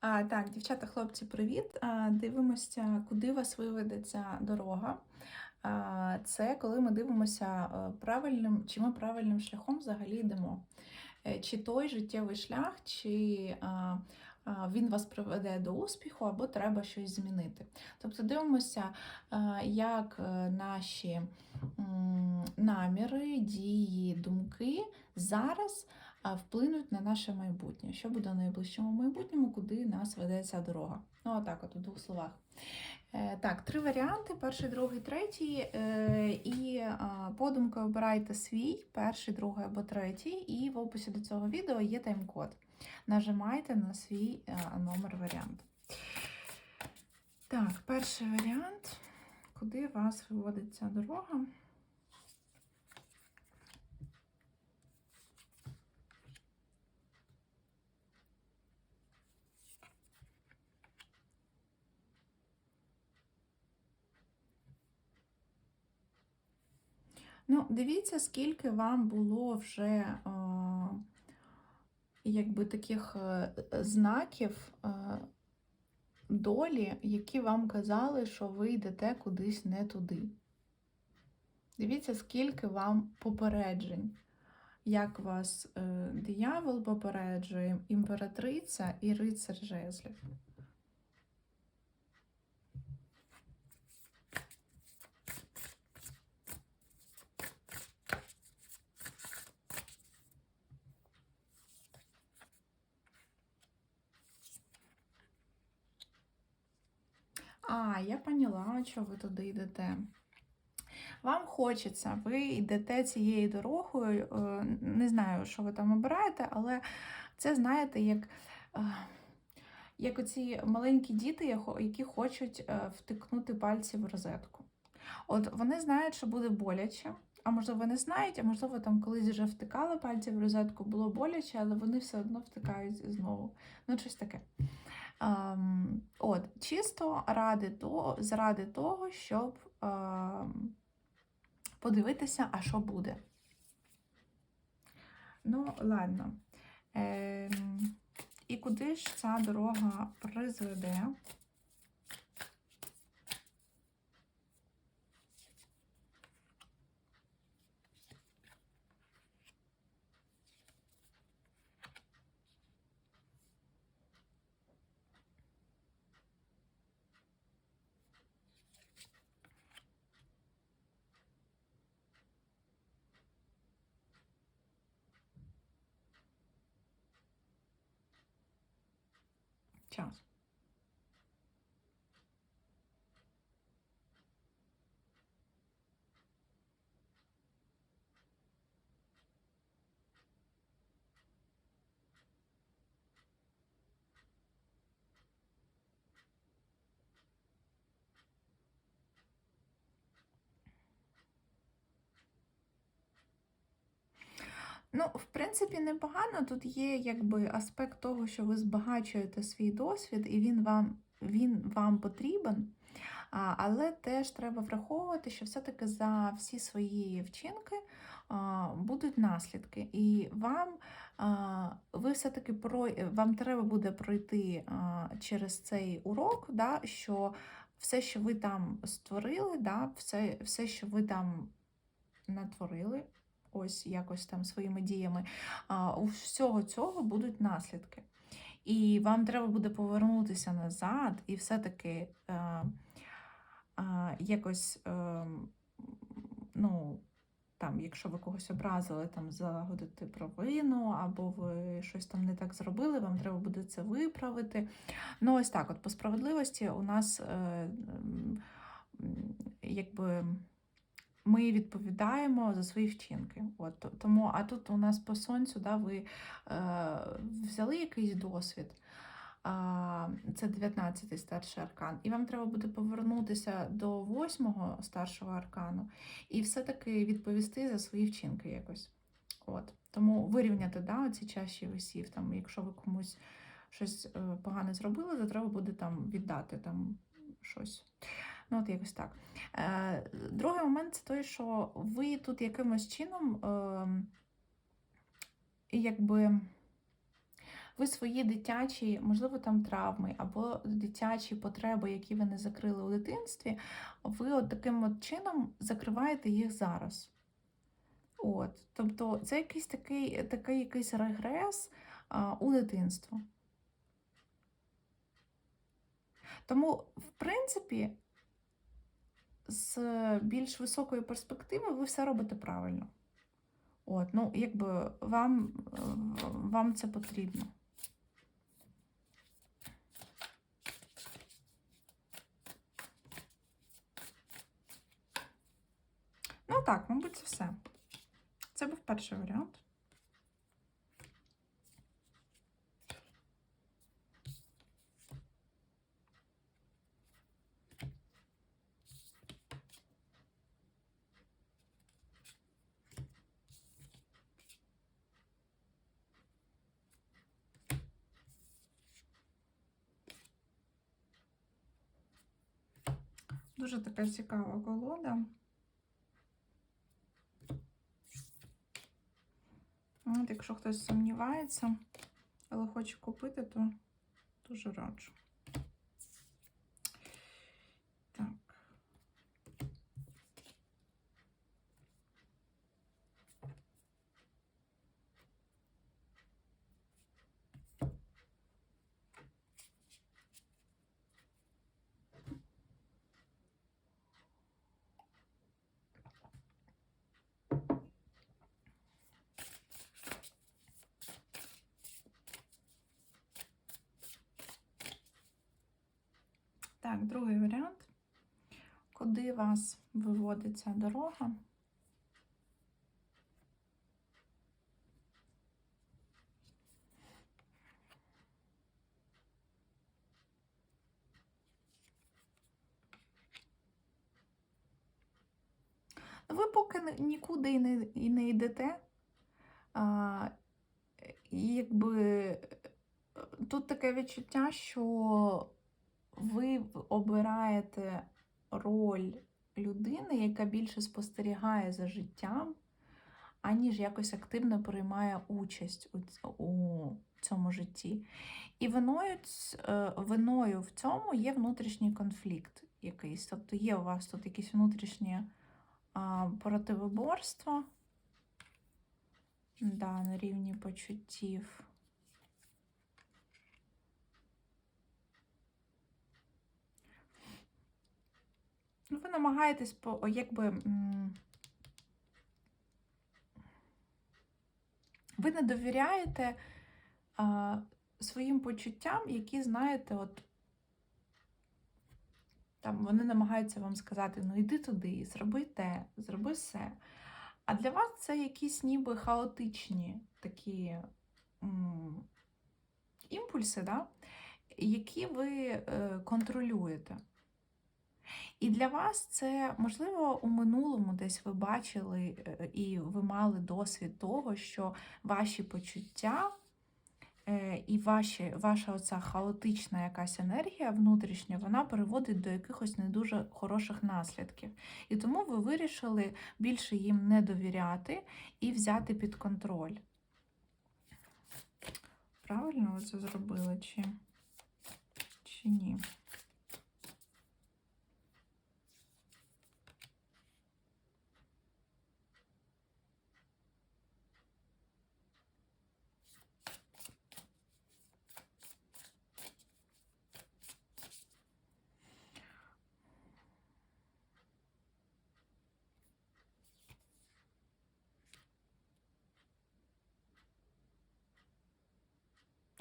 А, так, дівчата, хлопці, привіт. А, дивимося, куди вас виведе ця дорога. А, це коли ми дивимося е, правильним, чи ми правильним шляхом взагалі йдемо. Е, Чи той життєвий шлях, чи а, а, він вас приведе до успіху, або треба щось змінити. Тобто дивимося, а, як е, наші м, наміри, дії, думки зараз вплинуть на наше майбутнє. Що буде в найближчому майбутньому, куди нас веде ця дорога? Ну, отак, от у двох словах. Е, Так, три варіанти: перший, другий, третій. Е, І подумки обирайте свій, перший, другий або третій. І в описі до цього відео є тайм-код. Нажимайте на свій е, номер варіант. Так, перший варіант. Куди вас виводить ця дорога? Ну, дивіться, скільки вам було вже е, якби таких е, знаків е, долі, які вам казали, що ви йдете кудись не туди. Дивіться, скільки вам попереджень, як вас е, диявол попереджує, імператриця і рицар жезлів. А, я поняла, що ви туди йдете. Вам хочеться, ви йдете цією дорогою, е, не знаю, що ви там обираєте, але це, знаєте, як, е, як оці маленькі діти, які хочуть е, втикнути пальці в розетку. От вони знають, що буде боляче, а можливо, не знають, а можливо, там колись вже втикали пальці в розетку, було боляче, але вони все одно втикають знову. Ну, щось таке. Ем, от, чисто ради того, заради того, щоб ем, подивитися, а що буде. Ну, ладно. Ем, і куди ж ця дорога призведе? Час. Ну, в принципі, непогано. Тут є якби аспект того, що ви збагачуєте свій досвід, і він вам, він вам потрібен. Але теж треба враховувати, що все-таки за всі свої вчинки будуть наслідки. І вам ви все-таки вам треба буде пройти через цей урок, да, що все, що ви там створили, да, все, все, що ви там натворили, ось якось там своїми діями, у всього цього будуть наслідки. І вам треба буде повернутися назад і все-таки е, е, якось, е, ну, там, якщо ви когось образили, там залагодити провину, або ви щось там не так зробили, вам треба буде це виправити. Ну, ось так, от по справедливості у нас е, якби ми відповідаємо за свої вчинки. От, тому, а тут у нас по сонцю, да, ви е, взяли якийсь досвід. Це 19-й старший аркан, і вам треба буде повернутися до 8-го старшого аркану і все-таки відповісти за свої вчинки якось. От. Тому вирівняти да, ці чаші весів. Там, якщо ви комусь щось е, погане зробили, то треба буде там віддати там щось. Ну, от якось так. Е, Другий момент це той, що ви тут якимось чином, е, якби, ви свої дитячі, можливо, там травми або дитячі потреби, які ви не закрили у дитинстві, ви от таким от чином закриваєте їх зараз. От, тобто це якийсь такий, такий якийсь регрес а, у дитинство. Тому, в принципі, з більш високої перспективи ви все робите правильно. От, ну, якби вам, вам це потрібно. Ну так, мабуть, це все. Це був перший варіант. Дуже така цікава колода. От, якщо хтось сумнівається, але хоче купити, то дуже раджу. Так. Так, другий варіант. Куди вас виводить ця дорога? Ви поки нікуди і не, і не йдете. А, якби е, тут таке відчуття, що ви обираєте роль людини, яка більше спостерігає за життям, аніж якось активно приймає участь у, цьому житті. І виною, е, виною в цьому є внутрішній конфлікт якийсь. Тобто є у вас тут якісь внутрішні а, противоборства да, на рівні почуттів. Намагаєтесь по, якби. Ви не довіряєте а, своїм почуттям, які знаєте, от там вони намагаються вам сказати: ну йди туди, зроби те, зроби все. А для вас це якісь ніби хаотичні такі м, імпульси, да? які ви е, контролюєте. І для вас це, можливо, у минулому десь ви бачили е, і ви мали досвід того, що ваші почуття е, і ваші, ваша оця хаотична якась енергія внутрішня, вона приводить до якихось не дуже хороших наслідків. І тому ви вирішили більше їм не довіряти і взяти під контроль. Правильно ви це зробили чи, чи ні?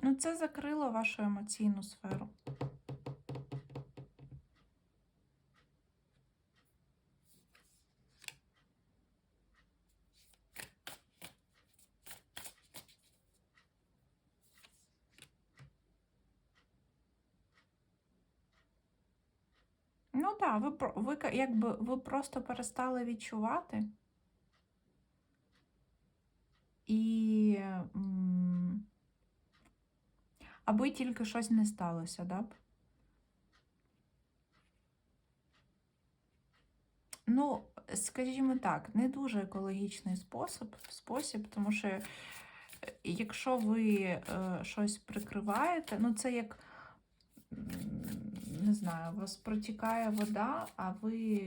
Ну, це закрило вашу емоційну сферу. Ну так, ви, про- ви якби ви просто перестали відчувати. І. Аби тільки щось не сталося, да? Ну, скажімо так, не дуже екологічний спосіб, спосіб, тому що е, якщо ви е, щось прикриваєте, ну це як, не знаю, у вас протікає вода, а ви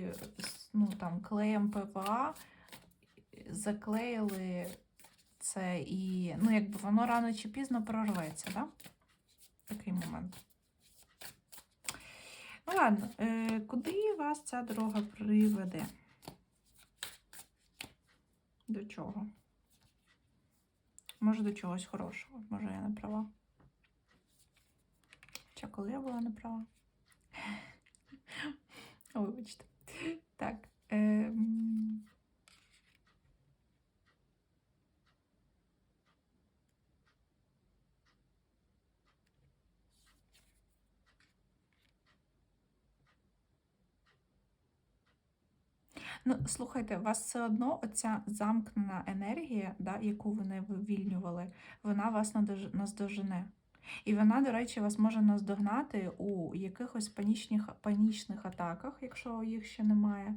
ну, там, клеєм ПВА заклеїли це і ну, якби воно рано чи пізно прорветься, да? Такий момент. Ну ладно, е, куди вас ця дорога приведе? До чого? Може, до чогось хорошого. Може, я не права. Чи коли я була не права? Вибачте. Так. Ем... Ну, слухайте, у вас все одно оця замкнена енергія, да, яку ви не вивільнювали, вона вас надож- наздожене. І вона, до речі, вас може наздогнати у якихось панічних, панічних атаках, якщо їх ще немає.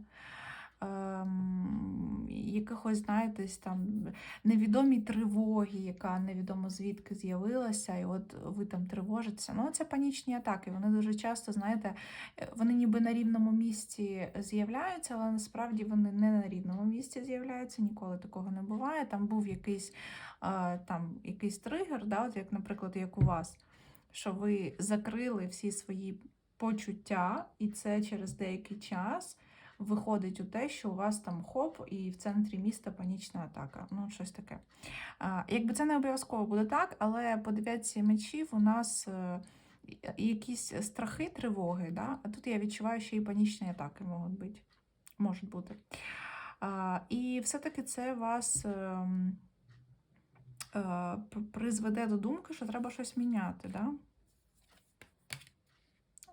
Ем, якихось, знаєте, там невідомій тривоги, яка невідомо звідки з'явилася, і от ви там тривожитеся. Ну, це панічні атаки. Вони дуже часто, знаєте, е, вони ніби на рівному місці з'являються, але насправді вони не на рівному місці з'являються, ніколи такого не буває. Там був якийсь, е, там, якийсь тригер, да, от як, наприклад, як у вас, що ви закрили всі свої почуття, і це через деякий час виходить у те, що у вас там хоп, і в центрі міста панічна атака. Ну, щось таке. Якби це не обов'язково буде так, але по дев'ятці мечів у нас е, якісь страхи, тривоги, да? а тут я відчуваю, що і панічні атаки можуть бути. Можуть бути. І все-таки це вас. ем, е, Призведе до думки, що треба щось міняти, да?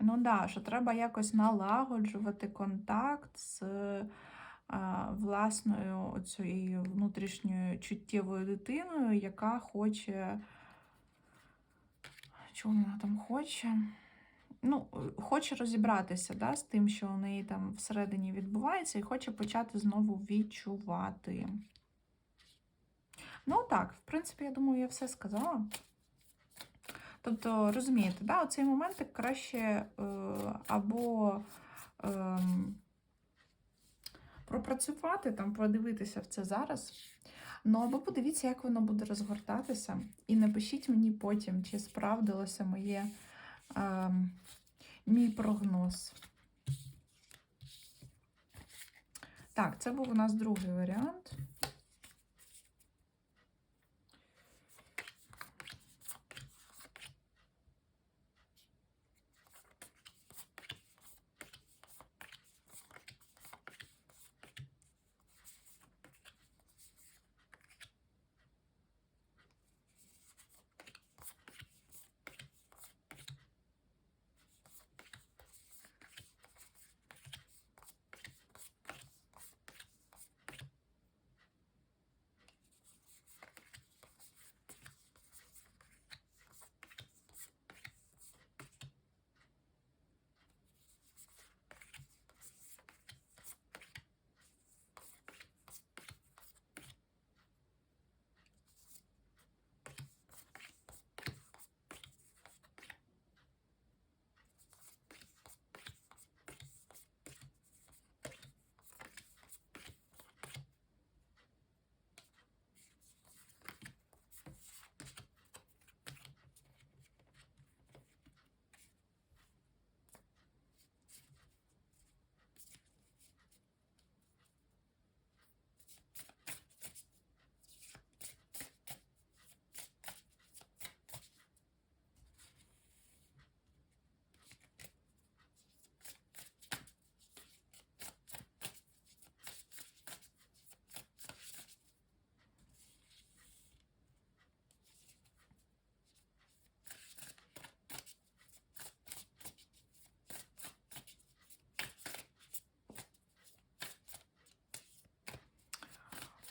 Ну да, що треба якось налагоджувати контакт з а, власною цією внутрішньою чуттєвою дитиною, яка хоче. Чого вона там хоче? Ну, хоче розібратися да, з тим, що у неї там всередині відбувається, і хоче почати знову відчувати. Ну, так, в принципі, я думаю, я все сказала. Тобто, розумієте, да, оцей момент краще е, або е, пропрацювати, там, подивитися в це зараз. Ну, або подивіться, як воно буде розгортатися. І напишіть мені потім, чи справдилося моє, е, мій прогноз. Так, це був у нас другий варіант.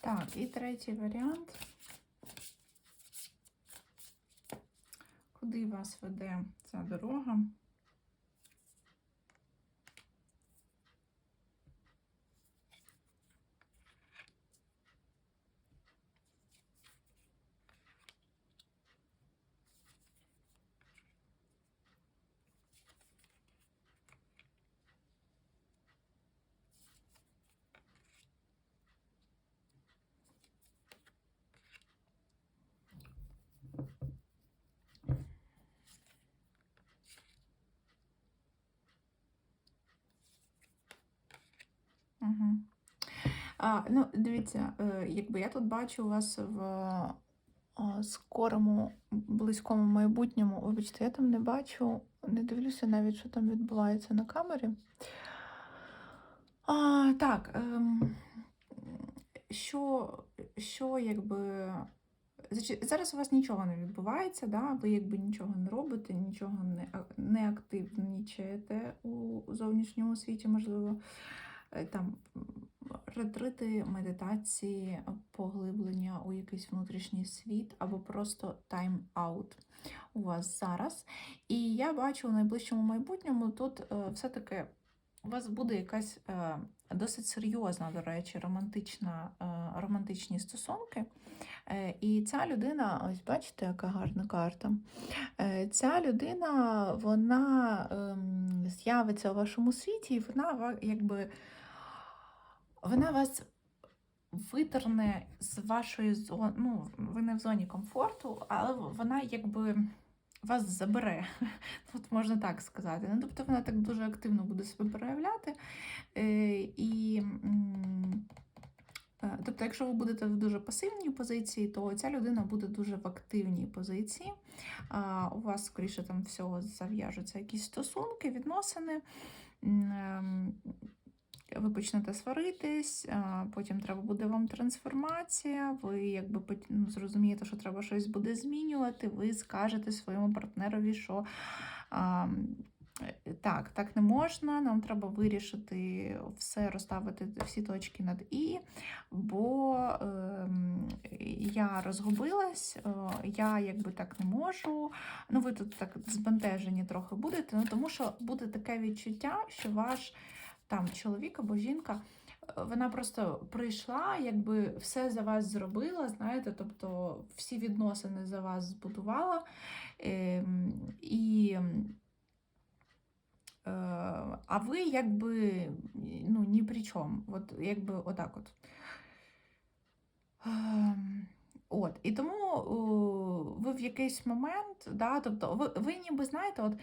Так, і третій варіант. Куди вас веде ця дорога? А, ну, дивіться, е, якби я тут бачу вас в скорому, близькому майбутньому, вибачте, я там не бачу, не дивлюся навіть, що там відбувається на камері. А, так, ем, що, що якби. Зараз у вас нічого не відбувається, да? ви якби нічого не робите, нічого не, не активнічаєте у зовнішньому світі, можливо, там ретрити, медитації, поглиблення у якийсь внутрішній світ або просто тайм-аут у вас зараз. І я бачу у найближчому майбутньому тут е, все-таки у вас буде якась е, досить серйозна, до речі, романтична, е, романтичні стосунки. Е, І ця людина, ось бачите, яка гарна карта. Е, Ця людина, вона ем, з'явиться у вашому світі, і вона якби вона вас витерне з вашої зони. Ну, ви не в зоні комфорту, але вона якби вас забере. Тут можна так сказати. Ну, тобто вона так дуже активно буде себе проявляти. Е, і, е, тобто, якщо ви будете в дуже пасивній позиції, то ця людина буде дуже в активній позиції. У вас, скоріше, там всього зав'яжуться якісь стосунки, відносини. Ви почнете сваритись, потім треба буде вам трансформація, ви якби ну, зрозумієте, що треба щось буде змінювати, ви скажете своєму партнерові, що а, е, так, так не можна, нам треба вирішити все, розставити всі точки над І, бо ем, я розгубилась, е, я якби так не можу. Ну, ви тут так збентежені трохи будете, ну, тому що буде таке відчуття, що ваш там чоловік або жінка, е, вона просто прийшла, якби все за вас зробила, знаєте, тобто всі відносини за вас збудувала. Ем, і, е, а ви якби ну, ні при чому. От, якби отак от. От, і тому о, ви в якийсь момент, да, тобто ви, ви ніби знаєте, от,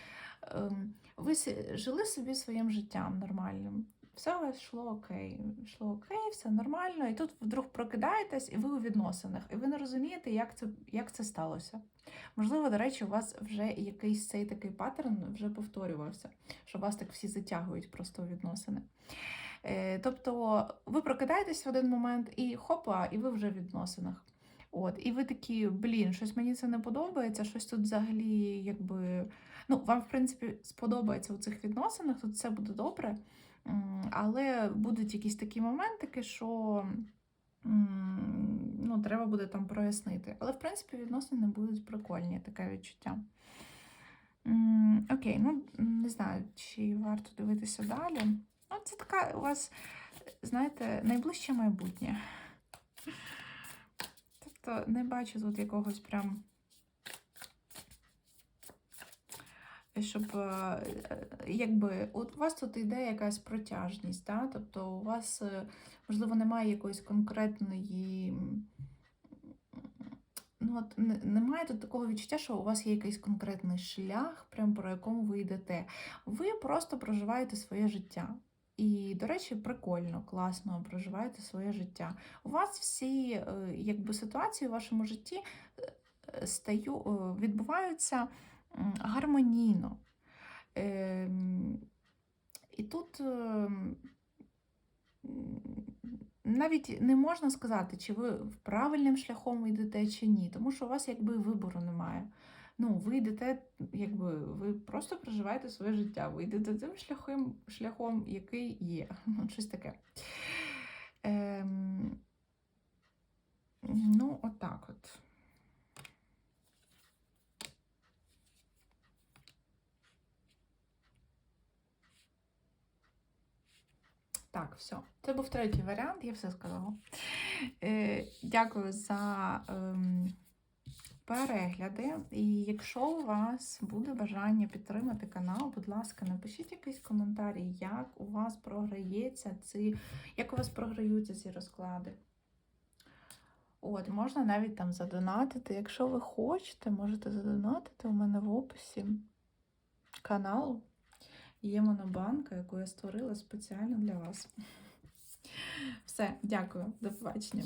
ем, ви жили собі своїм життям нормальним. Все у вас йшло окей, йшло окей, все нормально, і тут вдруг прокидаєтесь, і ви у відносинах, і ви не розумієте, як це, як це сталося. Можливо, до речі, у вас вже якийсь цей такий паттерн вже повторювався, що вас так всі затягують просто у відносини. Е, Тобто ви прокидаєтесь в один момент і хопа, і ви вже в відносинах. От, і ви такі, блін, щось мені це не подобається, щось тут взагалі, якби. Ну, вам, в принципі, сподобається у цих відносинах, тут все буде добре. Але будуть якісь такі моментики, що ну, треба буде там прояснити. Але, в принципі, відносини будуть прикольні, таке відчуття. Окей, ну не знаю, чи варто дивитися далі. Ну, це така у вас, знаєте, найближче майбутнє. Тобто не бачу тут якогось прям. Щоб е, якби у вас тут йде якась протяжність, да? тобто у вас, е, можливо, немає якоїсь конкретної. Ну, от немає тут такого відчуття, що у вас є якийсь конкретний шлях, прям по якому ви йдете. Ви просто проживаєте своє життя. І, до речі, прикольно, класно проживаєте своє життя. У вас всі е, якби, ситуації в вашому житті е, стаю, е, відбуваються гармонійно. Ем, І тут ем, навіть не можна сказати, чи ви правильним шляхом йдете, чи ні, тому що у вас якби вибору немає. Ну, ви йдете, якби ви просто проживаєте своє життя, ви йдете тим шляхом, шляхом який є. Ну, щось таке. Ем, ну, отак от. Так, все. Це був третій варіант, я все сказала. Е, дякую за ем, перегляди. І якщо у вас буде бажання підтримати канал, будь ласка, напишіть якийсь коментарі, як у вас програється ці, як у вас програються ці розклади. От, можна навіть там задонатити. Якщо ви хочете, можете задонатити у мене в описі каналу. Є монобанка, яку я створила спеціально для вас. Все, дякую, до побачення.